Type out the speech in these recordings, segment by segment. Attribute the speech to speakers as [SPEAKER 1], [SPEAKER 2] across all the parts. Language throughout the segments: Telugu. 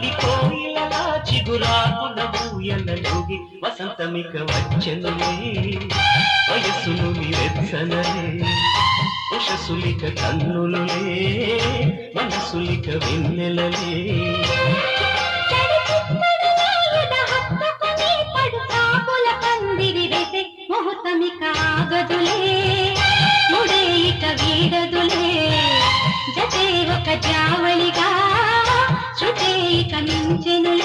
[SPEAKER 1] తొలి కోయిలలా చిగురాకుల ఊయలలోగి వసంతమిక వచ్చనులే వయస్సును నిరెచ్చనలే ఉషసులిక కన్నులులే మనసులిక వెన్నెలలే.
[SPEAKER 2] ముహూర్తమిక ఆగదులే ముడేయిక వీడదులే జతే ఒక జావళిగా
[SPEAKER 1] కనించెను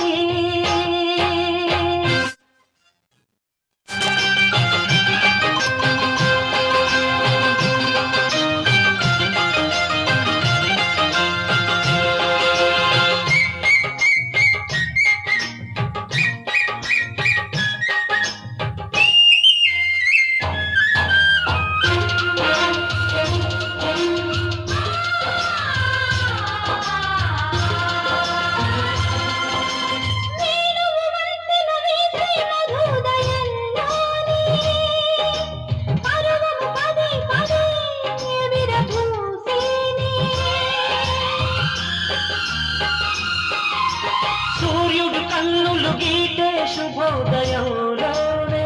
[SPEAKER 1] కన్నులు గీటే శుభోదయంలోనే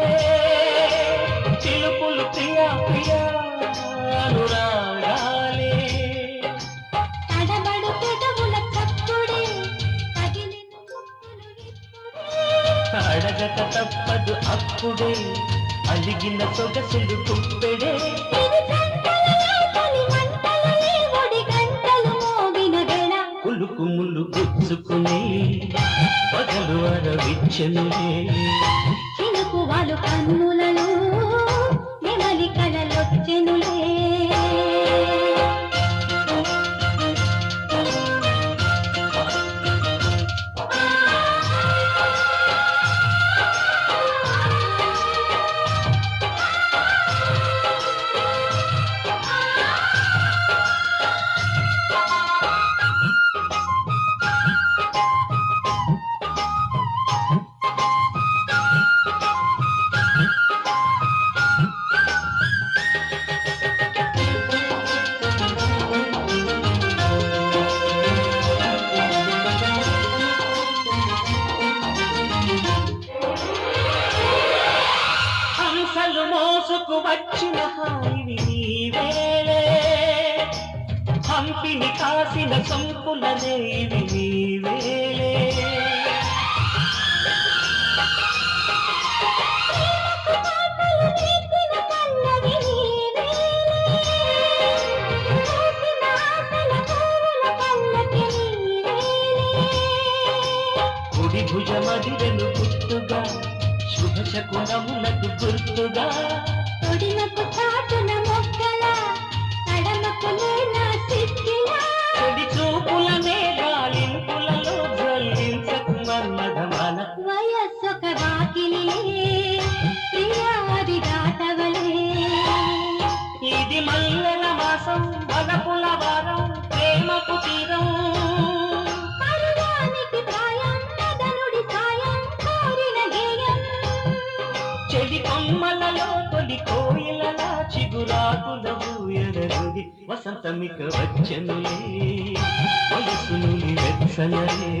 [SPEAKER 1] చిలుపులు ప్రియా ప్రియా అనురాగాలే. అడగక తప్పదు అప్పుడే అలిగిన సొగసులు కుప్పెడే అరవిచ్చనులే
[SPEAKER 2] వాళ్ళు కన్నులలో నెమలి కళలొచ్చెనులే
[SPEAKER 1] మోసుకు వచ్చిన హాయివి నీవేలే. హంపిని కాసిన సంపుల దేవి నీవేలే భుజమదిరను పుట్టుగా శుభ శకునములకు గుర్తుగా చెడి గాలింపులలో జల్లించకు మన్మధమాన ఇది మల్లెల మాసం వలపుల వారం ప్రేమకు తీరం. ఊయరరుగి వసంతమిక వచ్చనులే వయసును వెచ్చనలే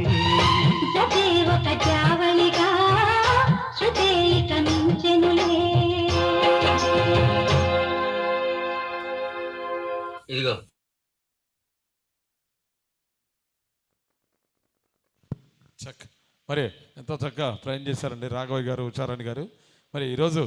[SPEAKER 2] శృతేయిక మించెనులే.
[SPEAKER 3] ఇదిగో.
[SPEAKER 4] చక్క మరి ఎంతో చక్కగా ప్రయాణం చేశారండి రాఘవయ్య గారు ఉచారాణి గారు. మరి ఈరోజు